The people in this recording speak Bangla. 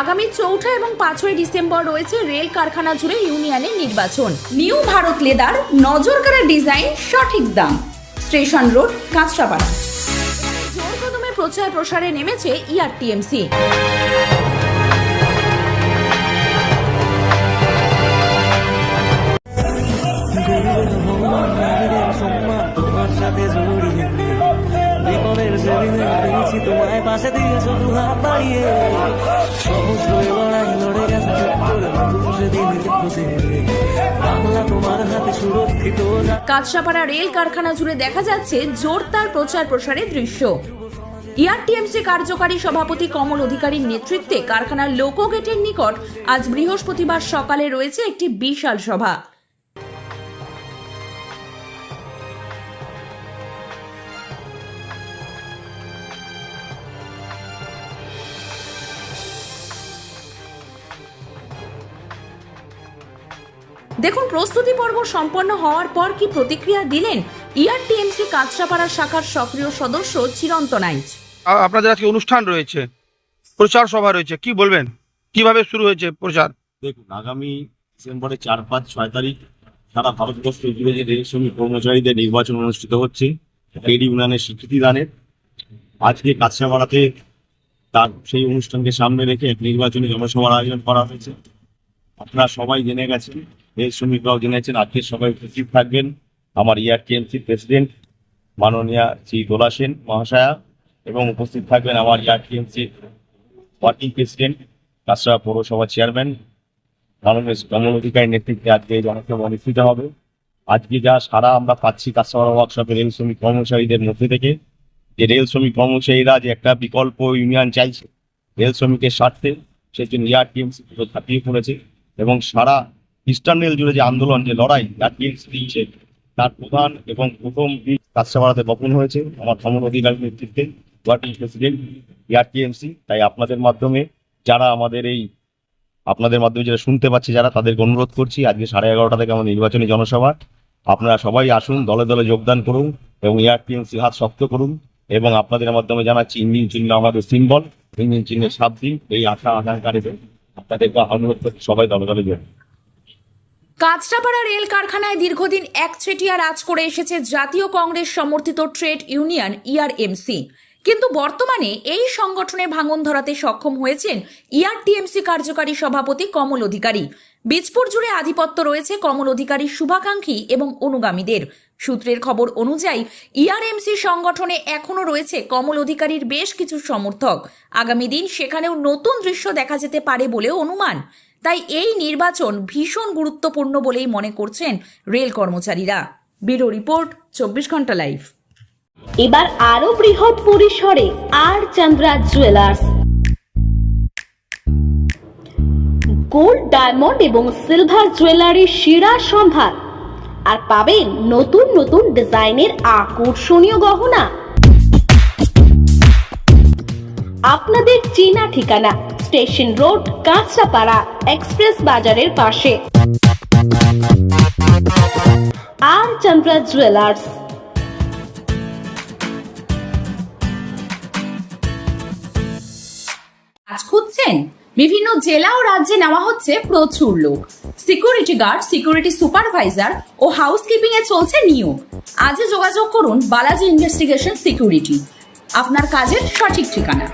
আগামী চৌঠা এবং পাঁচই ডিসেম্বর রয়েছে রেল কারখানা জুড়ে ইউনিয়নের নির্বাচন। নিউ ভারত লেদার নজর কাড়া ডিজাইন, সঠিক দাম। Station road, Kanchrapara. জোর কদমে প্রচার প্রসারে নেমেছে E ইআরটিএমসি পেয়েছি তোমায় পাশে দিয়ে শুধু হাত বাড়িয়ে। কাঁচরাপাড়া রেল কারখানা জুড়ে দেখা যাচ্ছে জোরদার প্রচার প্রসারের দৃশ্য। ইআরটিএমসি কার্যকারী সভাপতি কমল অধিকারীর নেতৃত্বে কারখানার লোকগেটের নিকট আজ বৃহস্পতিবার সকালে রয়েছে একটি বিশাল সভা। দেখুন প্রস্তুতি পর্ব সম্পন্ন হওয়ার পর কি প্রতিক্রিয়া দিলেন ইআরটিএমসি কাঁচরাপাড়া শাখার সক্রিয় সদস্য চিরন্তন আইচ? আপনাদের আজকে অনুষ্ঠান রয়েছে প্রচার সভা রয়েছে কি বলবেন? কীভাবে শুরু হয়েছে প্রচার? দেখুন আগামী ডিসেম্বরের চার পাঁচ ছয় তারিখ সারা ভারতবর্ষ জুড়ে যে রেল শ্রমিক কর্মচারীদের নির্বাচন অনুষ্ঠিত হচ্ছে ট্রেড ইউনিয়নের স্বীকৃতি দানের আজকে কাছড়াপাড়াতে তার সেই অনুষ্ঠানকে সামনে রেখে এক নির্বাচনী জনসভার আয়োজন করা হয়েছে। আপনারা সবাই জেনে গেছেন শ্রমিকরাও জেনেছেন, আজকে সবাই উপস্থিত থাকবেন। আমার E ইয়ারটিএমসি প্রেসিডেন্ট মাননীয়া শ্রী দোলা সেন মহাশয়া এবং উপস্থিত থাকবেন আমার E ইয়ারটিএমসি ওয়ার্কিং প্রেসিডেন্ট কাছড়া পৌরসভা চেয়ারম্যান। মাননীয় কমল অধিকারীর নেতৃত্বে আজকে এই জনসভা অনুষ্ঠিত হবে। আজকে যা সারা আমরা পাচ্ছি কাছড়া ওয়ার্কশপে রেল শ্রমিক কর্মচারীদের মধ্যে থেকে, যে রেল শ্রমিক কর্মচারীরা যে একটা বিকল্প ইউনিয়ন চাইছে রেল শ্রমিকের স্বার্থে, সেই জন্য ইয়ারটিএমসি পুরো ঝাঁপিয়ে পড়েছে এবং সারা ইস্টার্ন রেল জুড়ে যে আন্দোলন, যে লড়াই তার ইয়ারটিএমসি দিচ্ছে তার প্রধান এবং প্রথম কাছড়াপাড়াতে বপন হয়েছে আমার কমল অধিকারীর নেতৃত্বে ওয়ার্কিং প্রেসিডেন্ট ইয়ারটিএমসি তাই আপনাদের মাধ্যমে যারা আমাদের এই, আপনাদের মাধ্যমে যারা শুনতে পাচ্ছি, যারা তাদেরকে অনুরোধ করছি, আজকে সাড়ে এগারোটা থেকে আমাদের নির্বাচনী জনসভা। আপনারা সবাই আসুন, দলে দলে যোগদান করুন এবং এআরটিএমসি হাত শক্ত করুন এবং আপনাদের মাধ্যমে জানাচ্ছি, ইঞ্জিন চিহ্ন আমাদের সিম্বল ইঞ্জিন চিহ্নের সাত দিন, এই আশা আকাঙ্ক্ষারিতে আপনাদেরকে অনুরোধ করছি, সবাই দলে দলে যোগ কাঁচরাপাড়া রেল কারখানায় দীর্ঘদিন একচেটিয়া রাজ করে এসেছে জাতীয় কংগ্রেস সমর্থিত ট্রেড ইউনিয়ন ইআরএমসি কিন্তু বর্তমানে এই সংগঠনে ভাঙন ধরাতে সক্ষম হয়েছেন ইআরটিএমসি কার্যকারী সভাপতি কমল অধিকারী। বীজপুর জুড়ে আধিপত্য রয়েছে কমল অধিকারীর শুভাকাঙ্ক্ষী এবং অনুগামীদের। সূত্রের খবর অনুযায়ী ইআরএমসি সংগঠনে এখনও রয়েছে কমল অধিকারীর বেশ কিছু সমর্থক। আগামী দিন সেখানেও নতুন দৃশ্য দেখা যেতে পারে বলেও অনুমান। তাই এই নির্বাচন ভীষণ গুরুত্বপূর্ণ বলেই মনে করছেন রেল কর্মচারীরা। ব্যুরো রিপোর্ট, চব্বিশ ঘণ্টা লাইভ। এবার আরও বৃহৎ পরিসরে আর চন্দ্রা জুয়েলার্স। গোল্ড, ডায়মন্ড এবং সিলভার জুয়েলারির সেরা সম্ভার। আর পাবেন নতুন নতুন ডিজাইনের আকর্ষণীয় গহনা। আপনাদের চেনা ঠিকানা স্টেশন রোড, কাঁচরাপাড়া, এক্সপ্রেস বাজারের পাশে। আর চন্দ্রা জুয়েলার্স। খুঁজছেন? বিভিন্ন জেলা ও রাজ্যে নেওয়া হচ্ছে প্রচুর লোক। সিকিউরিটি গার্ড, সিকিউরিটি সুপারভাইজার ও হাউসকিপিং এ চলছে নিয়োগ। আজই যোগাযোগ করুন বালাজি ইনভেস্টিগেশন সিকিউরিটি। আপনার কাজের সঠিক ঠিকানা।